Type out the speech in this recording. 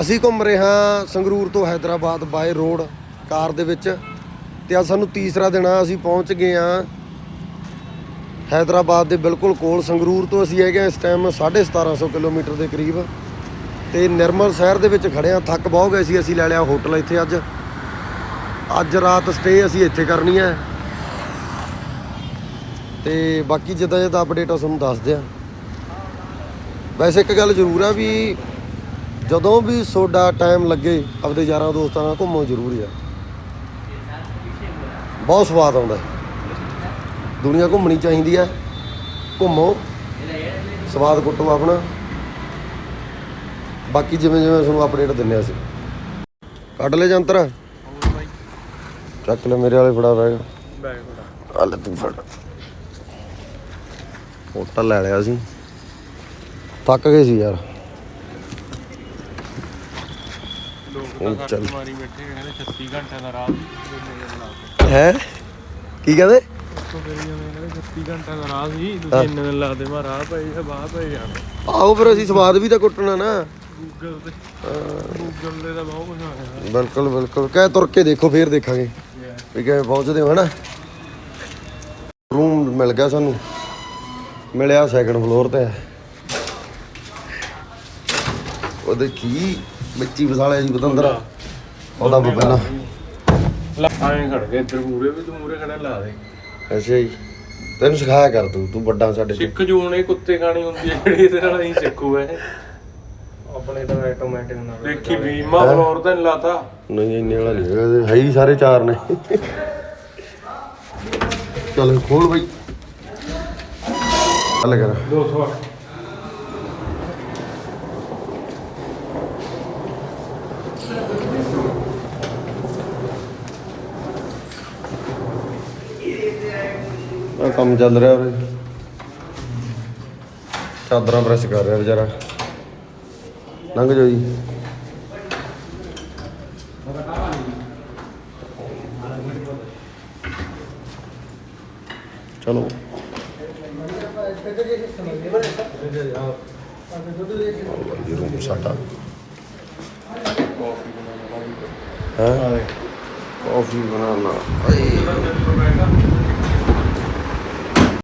ਅਸੀਂ ਘੁੰਮ ਰਹੇ ਹਾਂ ਸੰਗਰੂਰ ਤੋਂ ਹైదరాబాద్ ਬਾਏ ਰੋਡ, ਕਾਰ ਦੇ ਵਿੱਚ। ਤੇ ਅੱਜ ਸਾਨੂੰ ਤੀਸਰਾ ਦਿਨ ਆ, ਅਸੀਂ ਪਹੁੰਚ ਗਏ ਹਾਂ ਹైదరాబాద్ ਦੇ ਬਿਲਕੁਲ ਕੋਲ। ਸੰਗਰੂਰ ਤੋਂ ਅਸੀਂ ਹੈਗੇ ਇਸ ਟਾਈਮ 1750 ਕਿਲੋਮੀਟਰ ਦੇ ਕਰੀਬ। ਤੇ ਨਿਰਮਲ ਸ਼ਹਿਰ ਦੇ ਵਿੱਚ ਖੜੇ ਹਾਂ, ਥੱਕ ਬਹੁਤ ਗਏ ਸੀ, ਅਸੀਂ ਲੈ ਲਿਆ ਹੋਟਲ ਇੱਥੇ ਅੱਜ। ਅੱਜ ਰਾਤ ਸਟੇ ਅਸੀਂ ਇੱਥੇ ਕਰਨੀ ਹੈ। ਤੇ ਬਾਕੀ ਜਿੱਦਾਂ ਜਿੱਦਾਂ ਅਪਡੇਟ ਆ ਤੁਹਾਨੂੰ ਦੱਸਦੇ ਆ ਵੈਸੇ ਇੱਕ ਗੱਲ ਜ਼ਰੂਰ ਆ ਵੀ ਜਦੋਂ ਵੀ ਤੁਹਾਡਾ ਟਾਈਮ ਲੱਗੇ, ਆਪਣੇ ਯਾਰਾਂ ਦੋਸਤਾਂ ਨਾਲ ਘੁੰਮੋ ਜ਼ਰੂਰੀ ਆ ਬਹੁਤ ਸਵਾਦ ਆਉਂਦਾ ਹੈ। ਦੁਨੀਆ ਘੁੰਮਣੀ ਚਾਹੀਦੀ ਹੈ। ਘੁੰਮੋ। ਸਵਾਦ ਕੁੱਟੋ ਆਪਣਾ। ਬਾਕੀ ਜਿਵੇਂ ਜਿਵੇਂ ਤੁਹਾਨੂੰ ਅਪਡੇਟ ਦਿੰਨੇ ਆ ਅਸੀਂ। ਕੱਢ ਲੈ ਜੰਤਰ। ਚੱਕ ਲੈ ਮੇਰੇ ਵਾਲੇ ਫੜਾ ਬੈਗ। ਬੈਗ ਫੜਾ ਆ ਲੈ ਤੂੰ ਫੜ। ਹੋਟਲ ਲੈ ਲਿਆ ਸੀ। ਥੱਕ ਗਏ ਸੀ ਯਾਰ। ਲੋਕ ਤਾਂ ਮਾਰੀ ਬੈਠੇ ਕਹਿੰਦੇ 36 ਘੰਟਿਆਂ ਦਾ ਰਾਹ ਹੈ? ਕੀ ਕਹਿੰਦੇ? ਉੱਥੋਂ ਕਰੀ ਜਾਂਦੇ ਕਹਿੰਦੇ 36 ਘੰਟਿਆਂ ਦਾ ਰਾਹ ਸੀ ਤੁਸੀਂ ਇੰਨੇ ਦਿਨ ਲਾਦੇ ਮਾ ਰਾਹ ਪਏ ਜਾਂ ਬਾਹ ਪਏ ਜਾਣਾ ਆਓ ਫਿਰ ਅਸੀਂ ਸਵਾਦ ਵੀ ਤਾਂ ਕੁੱਟਣਾ ਨਾ। ਗੂਗਲ ਤੇ। ਗੂਗਲ ਤੇ ਤਾਂ ਬਹੁਤ ਕੁਝ ਆਇਆ ਬਿਲਕੁਲ ਬਿਲਕੁਲ। ਕਹਿ ਤੁਰ ਕੇ ਦੇਖੋ ਫੇਰ ਦੇਖਾਂਗੇ। ਵੀ ਕਿਵੇਂ ਪਹੁੰਚਦੇ ਹੋ ਹਨਾ? ਰੂਮ ਮਿਲ ਗਿਆ ਸਾਨੂੰ। ਮਿਲਿਆ ਸੈਕੰਡ ਫਲੋਰ ਤੇ। ਉਹ ਦੇਖੀ ਬੱਚੀ ਵਸਾਲਿਆ ਜੀ ਬਤੰਦਰ ਉਹਦਾ ਪਹਿਲਾਂ। ਲਾ ਆਏ ਖੜ ਗਏ ਇੱਧਰ ਮੂਰੇ ਵੀ ਤੂੰ ਮੂਰੇ ਖੜਾ ਲਾ ਦੇ। ਅੱਛਾ ਜੀ। ਤੈਨੂੰ ਸਿਖਾਇਆ ਕਰ ਤੂੰ ਤੂੰ ਵੱਡਾ ਸਾਡੇ ਤੋਂ ਸਿੱਖ ਜੂਣ ਇਹ ਕੁੱਤੇ ਖਾਣੀ ਹੁੰਦੀ ਹੈ ਜਿਹੜੀ ਇਹਦੇ ਨਾਲ ਹੀ ਸਿੱਖੂ ਐ ਆਪਣੇ ਤਾਂ ਆਟੋਮੈਟਿਕ ਨਾਲ। ਦੇਖੀ ਬੀਮਾ ਫਲੋਰ ਤੇ ਨੀ ਲਾਤਾ। ਨਹੀਂ ਇੰਨੇ ਵਾਲਾ ਨਹੀਂ ਹੈਗਾ ਇਹਦੇ, ਹੈ ਹੀ ਸਾਰੇ ਚਾਰ ਨੇ। ਚੱਲ ਖੋਲ ਬਈ। ਚੱਲ ਕਰ। 200 ਆ ਕੰਮ ਚੱਲ ਰਿਹਾ ਉਰੇ। ਚਾਦਰਾਂ ਪ੍ਰੈਸ ਕਰ ਰਿਹਾ ਵਿਚਾਰਾ। ਲੰਘ ਜਾਓ ਜੀ। ਚਲੋ। ਇਹ ਰੂਮ ਸਾਡਾ। ਹੈ? ਕਾਫੀ ਬਣਾਉਣਾ